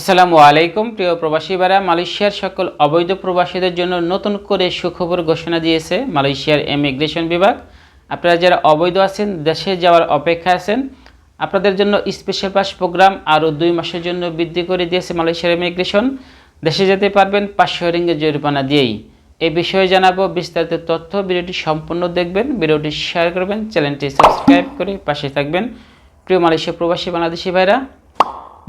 আসসালামু আলাইকুম, প্রিয় প্রবাসী ভাইরা। মালয়েশিয়ার সকল অবৈধ প্রবাসীদের জন্য নতুন করে সুখবর ঘোষণা দিয়েছে মালয়েশিয়ার ইমিগ্রেশন বিভাগ। আপনারা যারা অবৈধ আছেন, দেশে যাওয়ার অপেক্ষা আছেন, আপনাদের জন্য স্পেশাল পাস প্রোগ্রাম আরও দুই মাসের জন্য বৃদ্ধি করে দিয়েছে মালয়েশিয়ার ইমিগ্রেশন। দেশে যেতে পারবেন পাঁচশো রিঙ্গের জরিমানা দিয়েই। এই বিষয়ে জানাব বিস্তারিত তথ্য। ভিডিওটি সম্পূর্ণ দেখবেন, ভিডিওটি শেয়ার করবেন, চ্যানেলটি সাবস্ক্রাইব করে পাশে থাকবেন। প্রিয় মালয়েশিয়া প্রবাসী বাংলাদেশি ভাইরা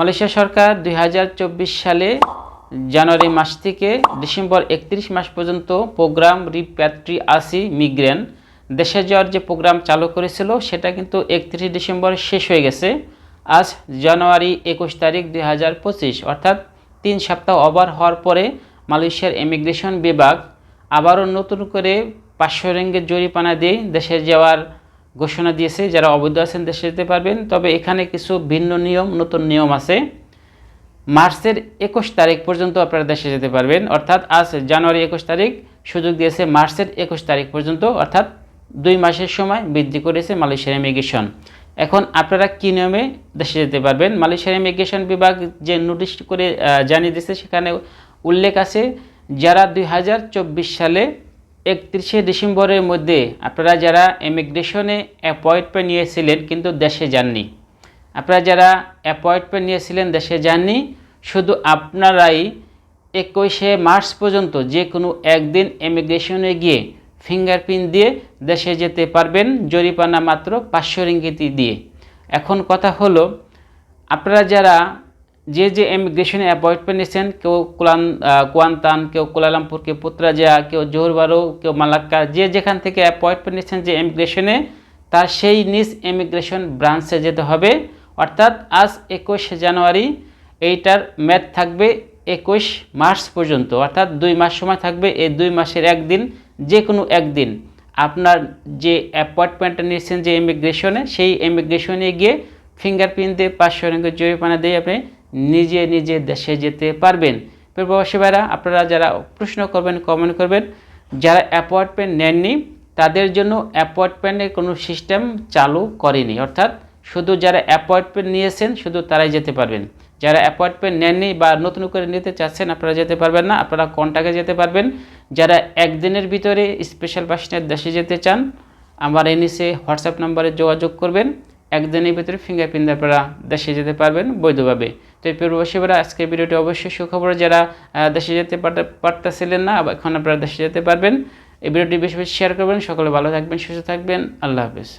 মালয়েশিয়া সরকার দুই হাজার চব্বিশ সালে জানুয়ারি মাস থেকে ডিসেম্বর একত্রিশ মাস পর্যন্ত প্রোগ্রাম রিপ্যাট্রি আসি মিগ্রেন দেশে যাওয়ার যে প্রোগ্রাম চালু করেছিল, সেটা কিন্তু একত্রিশ ডিসেম্বর শেষ হয়ে গেছে। আজ জানুয়ারি একুশ তারিখ দুই হাজার পঁচিশ, অর্থাৎ তিন সপ্তাহ ওভার হওয়ার পরে মালয়েশিয়ার ইমিগ্রেশন বিভাগ আবারও নতুন করে পাঁচশো রেঙ্গের জরিমানা দিয়ে দেশে যাওয়ার ঘোষণা দিয়েছে, যারা অবৈধ আছেন দেশে যেতে পারবেন। তবে এখানে কিছু ভিন্ন নিয়ম, নতুন নিয়ম আছে। মার্চের একুশ তারিখ পর্যন্ত আপনারা দেশে যেতে পারবেন। অর্থাৎ আজ জানুয়ারি একুশ তারিখ, সুযোগ দিয়েছে মার্চের একুশ তারিখ পর্যন্ত, অর্থাৎ দুই মাসের সময় বৃদ্ধি করেছে মালয়েশিয়ার ইমিগ্রেশন। এখন আপনারা কী নিয়মে দেশে যেতে পারবেন? মালয়েশিয়ার ইমিগ্রেশন বিভাগ যে নোটিশ করে জানিয়ে দিয়েছে, সেখানে উল্লেখ আছে, যারা দুই হাজার চব্বিশ সালে একত্রিশে ডিসেম্বরের মধ্যে আপনারা যারা ইমিগ্রেশনে অ্যাপয়েন্টমেন্ট নিয়েছিলেন কিন্তু দেশে যাননি, আপনারা যারা অ্যাপয়েন্টমেন্ট নিয়েছিলেন দেশে যাননি, শুধু আপনারাই একুশে মার্চ পর্যন্ত যে কোনো একদিন ইমিগ্রেশনে গিয়ে ফিঙ্গারপ্রিন্ট দিয়ে দেশে যেতে পারবেন জরিপানা মাত্র পাঁচশো রিঙ্গিতি দিয়ে। এখন কথা হলো, আপনারা যারা যে যে ইমিগ্রেশনে অ্যাপয়েন্টমেন্ট নিয়েছেন কেউ কুলান কুয়ান্তান, কেউ কুলালামপুর, কেউ পুত্রাজা কেউ জোহরবারো, কেউ মালাক্কা, যে যেখান থেকে অ্যাপয়েন্টমেন্ট নিয়েছেন যে ইমিগ্রেশনে তার সেই নিজ ইমিগ্রেশন ব্রাঞ্চে যেতে হবে। অর্থাৎ আজ একুশ জানুয়ারি, এইটার ম্যাথ থাকবে একুশ মার্চ পর্যন্ত। অর্থাৎ দুই মাস সময় থাকবে এই দুই মাসের একদিন যে কোনো একদিন। আপনার যে অ্যাপয়েন্টমেন্টটা নিয়েছেন যে ইমিগ্রেশনে সেই ইমিগ্রেশনে গিয়ে ফিঙ্গারপ্রিন্ট দিয়ে, পাঁচশো রিঙ্গিত জরিমানা দিয়ে আপনি নিজে নিজে দেশে যেতে পারবেন। প্রবাসী ভাইরা, আপনারা যারা প্রশ্ন করবেন কমেন্ট করবেন, যারা অ্যাপয়েন্টমেন্ট নেননি, তাদের জন্য অ্যাপয়েন্টমেন্টের কোনো সিস্টেম চালু করেনি। অর্থাৎ শুধু যারা অ্যাপয়েন্টমেন্ট নিয়েছেন, শুধু তারাই যেতে পারবেন। যারা অ্যাপয়েন্টমেন্ট নেননি বা নতুন করে নিতে চাচ্ছেন, আপনারা যেতে পারবেন না, আপনারা কন্টাক্টে যেতে পারবেন। যারা একদিনের ভিতরে স্পেশাল বাসনের দেশে যেতে চান, আমার এই নিচে হোয়াটসঅ্যাপ নাম্বারে যোগাযোগ করবেন। একদিনের ভিতরে ফিঙ্গারপ্রিন্ট আপনারা দেশে যেতে পারবেন বৈধভাবে। তো এই পূর্বশীরা আজকের ভিডিওটি অবশ্যই সুখবর। যারা দেশে যেতে পারতে পারতেছিলেন না এখন আপনারা দেশে যেতে পারবেন, এই ভিডিওটি বেশি বেশি শেয়ার করবেন। সকলে ভালো থাকবেন, সুস্থ থাকবেন। আল্লাহ হাফিজ।